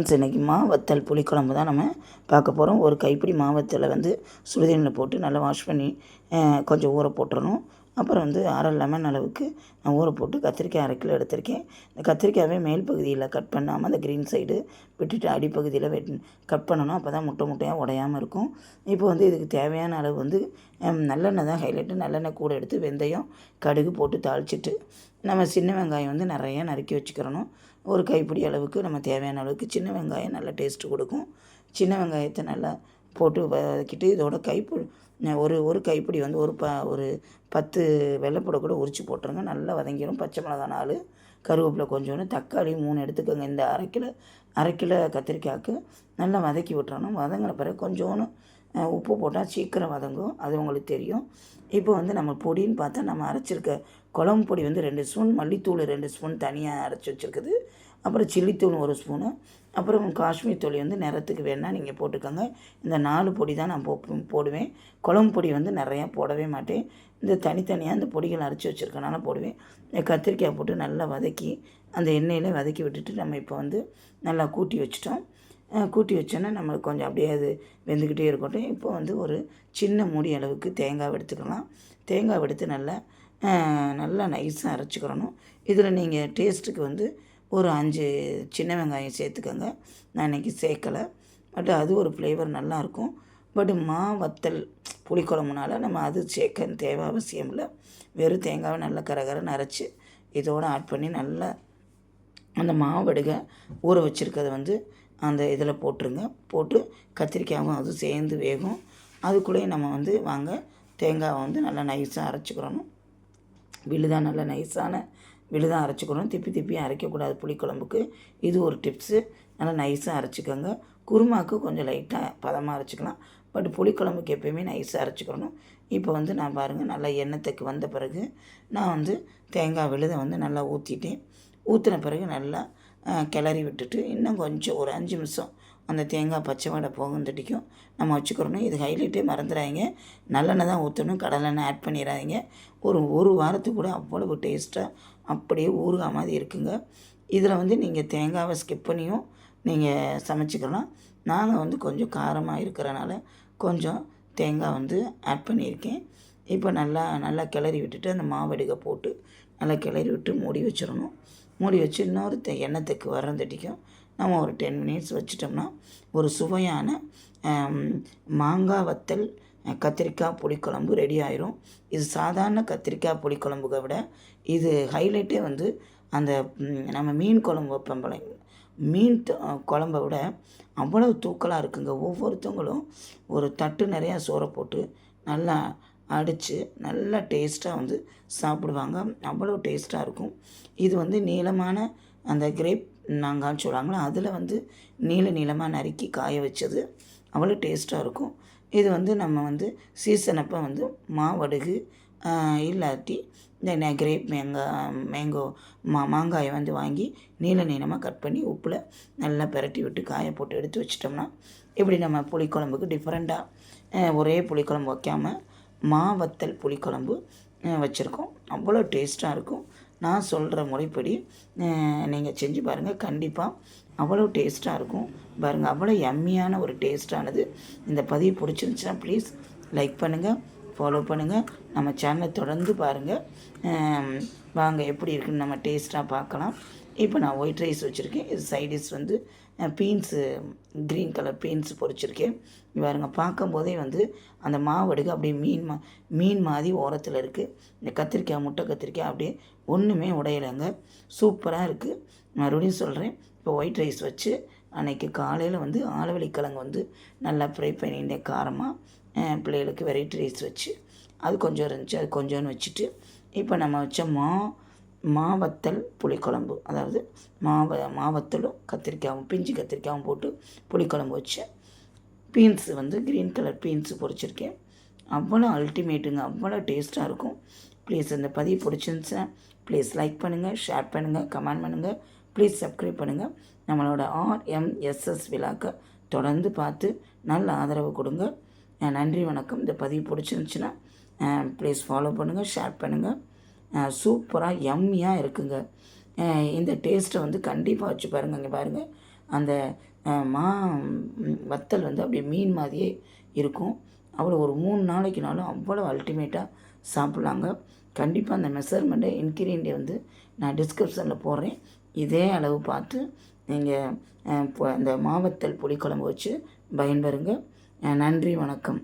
Friends இன்றைக்கி புளிக்குழம்பு தான் நம்ம பார்க்க போகிறோம் ஒரு கைப்பிடி மாவத்தலை வந்து சுடுதண்ணியில் போட்டு நல்லா வாஷ் பண்ணி கொஞ்சம் ஊற போட்டுறணும். அப்புறம் வந்து அரை லெமன் அளவுக்கு நான் ஊற போட்டு கத்திரிக்காய் அரை கிலோ எடுத்திருக்கேன். இந்த கத்திரிக்காயை மேல் பகுதியில் கட் பண்ணாமல் அந்த க்ரீன் சைடு விட்டுட்டு அடிப்பகுதியில் வெட் கட் பண்ணணும். அப்போ தான் முட்டை முட்டையாக உடையாமல் இருக்கும். இப்போ வந்து இதுக்கு தேவையான அளவு வந்து நல்லெண்ணெய் தான் ஹைலைட்டு நல்லெண்ணெய் கூட எடுத்து வெந்தயம் கடுகு போட்டு தாளிச்சிட்டு நம்ம சின்ன வெங்காயம் வந்து நிறையா நறுக்கி வச்சுக்கிறணும். ஒரு கைப்பிடி அளவுக்கு நம்ம தேவையான அளவுக்கு சின்ன வெங்காயம் நல்லா டேஸ்ட்டு கொடுக்கும். சின்ன வெங்காயத்தை நல்லா போட்டு வதக்கிட்டு இதோட கைப்பிடி ஒரு ஒரு கைப்பிடி வந்து ஒரு ப ஒரு பத்து வெள்ளைப்பூடை கூட உரித்து போட்டுருங்க. நல்லா வதங்கிடும் பச்சை மிளகா நாலு கருவேப்பிலை கொஞ்சோண்டு தக்காளி மூணு எடுத்துக்கோங்க. இந்த அரை கிலோ அரை கிலோ கத்திரிக்காய்க்கு நல்லா வதக்கி விட்டுறணும். வதங்கின பிறகு கொஞ்சோன்னு உப்பு போட்டால் சீக்கிரம் வதங்கும். அது உங்களுக்கு தெரியும். இப்போ வந்து நம்ம பொடின்னு பார்த்தா நம்ம அரைச்சிருக்க குழம்பு பொடி வந்து ரெண்டு ஸ்பூன் மல்லித்தூள் ரெண்டு ஸ்பூன் தனியாக அரைச்சி வச்சுருக்குது. அப்புறம் சில்லித்தூள் ஒரு ஸ்பூனு. அப்புறம் காஷ்மீர் தூள் வந்து நிறத்துக்கு வேணால் நீங்கள் போட்டுக்கோங்க. இந்த நாலு பொடி தான் நான் போ போடுவேன். குழம்பு பொடி வந்து நிறையா போடவே மாட்டேன். இந்த தனித்தனியாக இந்த பொடிகள் அரைச்சி வச்சுருக்கனால போடுவேன். இந்த கத்திரிக்காய் போட்டு நல்லா வதக்கி அந்த எண்ணெயில் வதக்கி விட்டுட்டு நம்ம இப்போ வந்து நல்லா கூட்டி வச்சிட்டோம். கூட்டி வச்சோன்னா நம்மளுக்கு கொஞ்சம் அப்படியே அது வெந்துக்கிட்டே இருக்கட்டும் இப்போ வந்து ஒரு சின்ன மூடி அளவுக்கு தேங்காய் எடுத்துக்கலாம். தேங்காய் எடுத்து நல்லா நல்லா நைஸாக அரைச்சிக்கிறணும். இதில் நீங்கள் டேஸ்ட்டுக்கு வந்து ஒரு அஞ்சு சின்ன வெங்காயம் சேர்த்துக்கோங்க. நான் இன்றைக்கி சேர்க்கலை. பட் அது ஒரு ஃப்ளேவர் நல்லாயிருக்கும் பட் மா வத்தல் புளிக்குழம்புனால நம்ம அது சேர்க்க தேவை அவசியம் இல்லை. வெறும் தேங்காவை நல்லா கரகரன்னு அரைச்சி இதோடு ஆட் பண்ணி நல்லா அந்த மாவடுக ஊற வச்சுருக்கத வந்து அந்த இதில் போட்டுருங்க. போட்டு கத்திரிக்காயும் அதுவும் சேர்ந்து வேகும். அதுக்குள்ளேயே நம்ம வந்து வாங்க தேங்காவை வந்து நல்லா நைஸாக அரைச்சிக்கிறணும். விழுதாக நல்லா நைஸான விழுதாக அரைச்சிக்கணும் திப்பி திப்பி அரைக்கக்கூடாது புளிக்குழம்புக்கு. இது ஒரு டிப்ஸு. நல்லா நைஸாக அரைச்சிக்கோங்க. குருமாவுக்கு கொஞ்சம் லைட்டாக பதமாக அரைச்சிக்கலாம். பட் புளிக்குழம்புக்கு எப்பயுமே நைஸாக அரைச்சிக்கணும் இப்போ வந்து நான் பாருங்கள் நல்லா எண்ணெய்த்துக்கு வந்த பிறகு நான் வந்து தேங்காய் விழுதை வந்து நல்லா ஊற்றிட்டேன் ஊற்றின பிறகு நல்லா கிளறி விட்டுட்டு இன்னும் கொஞ்சம் ஒரு அஞ்சு நிமிஷம் அந்த தேங்காய் பச்சை வடை போகுந்தட்டிக்கும் நம்ம வச்சுக்கிறணும் இது ஹைலைட்டே மறந்துடாதீங்க நல்லெண்ணெய் தான் ஊற்றணும் கடலெண்ணெய் ஆட் பண்ணிடாதீங்க. ஒரு ஒரு வாரத்துக்கு கூட அவ்வளவு டேஸ்ட்டாக அப்படியே ஊறுகாய் மாதிரி இருக்குங்க. இதில் வந்து நீங்கள் தேங்காவை ஸ்கிப் பண்ணியும் நீங்கள் சமைச்சிக்கலாம். நாங்கள் வந்து கொஞ்சம் காரமாக இருக்கிறனால கொஞ்சம் தேங்காய் வந்து ஆட் பண்ணியிருக்கேன். இப்போ நல்லா நல்லா கிளறி விட்டுட்டு அந்த மாவடுகை போட்டு நல்லா கிளறி விட்டு மூடி வச்சிடணும். மூடி வச்சு இன்னொரு தே எண்ணத்துக்கு வரந்தட்டிக்கும் நம்ம ஒரு டென் மினிட்ஸ் வச்சிட்டோம்னா ஒரு சுவையான மாங்காய் வத்தல் கத்திரிக்காய் புளிக்குழம்பு ரெடி ஆயிரும். இது சாதாரண கத்திரிக்காய் புளிக்குழம்புக விட இது ஹைலைட்டே வந்து அந்த நம்ம மீன் குழம்பு வைப்போம் மீன் த- குழம்ப விட அவ்வளவு தூக்கலாக இருக்குங்க. ஒவ்வொருத்தவங்களும் ஒரு தட்டு நிறையா சோறை போட்டு நல்லா அடித்து நல்லா டேஸ்ட்டாக வந்து சாப்பிடுவாங்க. அவ்வளோ டேஸ்ட்டாக இருக்கும். இது வந்து நீளமான அந்த கிரேப் நாங்கான்னு சொல்லுவாங்களோ அதில் வந்து நீள நீளமாக நறுக்கி காய வச்சது. அவ்வளோ டேஸ்ட்டாக இருக்கும். இது வந்து நம்ம வந்து சீசன் அப்போ வந்து மாவடுகு இல்லாட்டி இந்த கிரேப் மேங்காய் மேங்கோ மா மாங்காயை வந்து வாங்கி நீள நீளமாக கட் பண்ணி உப்பில் நல்லா பிரட்டி விட்டு காய போட்டு எடுத்து வச்சிட்டோம்னா இப்படி நம்ம புளிக்குழம்புக்கு டிஃப்ரெண்ட்டாக ஒரே புளிக்குழம்பு வைக்காமல் மா வத்தல் புளிக்குழம்பு வச்சுருக்கோம். அவ்வளோ டேஸ்ட்டாக இருக்கும். நான் சொல்கிற முறைப்படி நீங்கள் செஞ்சு பாருங்கள் கண்டிப்பாக அவ்வளோ டேஸ்ட்டாக இருக்கும். பாருங்கள் அவ்வளோ எம்மியான ஒரு டேஸ்ட்டானது இந்த பதிவு பிடிச்சிருந்துச்சுன்னா ப்ளீஸ் லைக் பண்ணுங்கள் ஃபாலோ பண்ணுங்கள் நம்ம சேனலை தொடர்ந்து பாருங்கள் வாங்க எப்படி இருக்குன்னு நம்ம டேஸ்ட்டாக பார்க்கலாம். இப்போ நான் ஒயிட் ரைஸ் வச்சுருக்கேன். இது சைடிஷ் வந்து பீன்ஸு க்ரீன் கலர் பீன்ஸ் பொரிச்சிருக்கேன். பாருங்க பார்க்கும்போதே வந்து அந்த மாவடுக்கு அப்படியே மீன் மா மீன் மாதிரி ஓரத்தில் இருக்குது இந்த கத்திரிக்காய் முட்டை கத்திரிக்காய் அப்படியே ஒன்றுமே உடையலைங்க. சூப்பராக இருக்குது மறுபடியும் சொல்கிறேன் இப்போ ஒயிட் ரைஸ் வச்சு அன்னைக்கு காலையில் வந்து ஆலவழிக்கிழங்கு வந்து நல்லா ஃப்ரை பண்ணிட்டேன் காரமாக பிள்ளைகளுக்கு வெரைட்டி ரைஸ் வச்சு. அது கொஞ்சம் இருந்துச்சு அது கொஞ்சோன்னு வச்சுட்டு இப்போ நம்ம வச்ச மா மாவத்தல் புளிக்குழம்பு. அதாவது மாவ மாவத்தலும் கத்திரிக்காயும் பிஞ்சு கத்திரிக்காயும் போட்டு புளிக்குழம்பு வச்சேன் பீன்ஸு வந்து க்ரீன் கலர் பீன்ஸு பொரிச்சிருக்கேன். அவ்வளோ அல்டிமேட்டுங்க அவ்வளோ டேஸ்ட்டாக இருக்கும். ப்ளீஸ் இந்த பதிவு பிடிச்சிருந்துச்சுன்னா ப்ளீஸ் லைக் பண்ணுங்கள் ஷேர் பண்ணுங்கள் கமெண்ட் பண்ணுங்கள் ப்ளீஸ் சப்ஸ்கிரைப் பண்ணுங்கள் நம்மளோட ஆர்எம்எஸ்எஸ் விழாக்க தொடர்ந்து பார்த்து நல்ல ஆதரவு கொடுங்க. நன்றி வணக்கம். இந்த பதிவு பிடிச்சிருந்துச்சுன்னா ப்ளீஸ் ஃபாலோ பண்ணுங்கள் ஷேர் பண்ணுங்கள் சூப்பராக எம்மியாக இருக்குங்க. இந்த டேஸ்ட்டை வந்து கண்டிப்பாக வச்சு பாருங்கள் இங்கே பாருங்கள் அந்த மா வத்தல் வந்து அப்படியே மீன் மாதிரியே இருக்கும். அவ்வளோ ஒரு மூணு நாளைக்குனாலும் அவ்வளோ அல்டிமேட்டாக சாப்பிட்லாங்க. கண்டிப்பாக அந்த மெஷர்மெண்ட்டை இன்க்ரீடியன்ட் வந்து நான் டிஸ்கிரிப்ஷனில் போடுறேன். இதே அளவு பார்த்து நீங்கள் இந்த மாவத்தல் புளிக்குழம்பு வச்சு பயன்பெறுங்க. நன்றி வணக்கம்.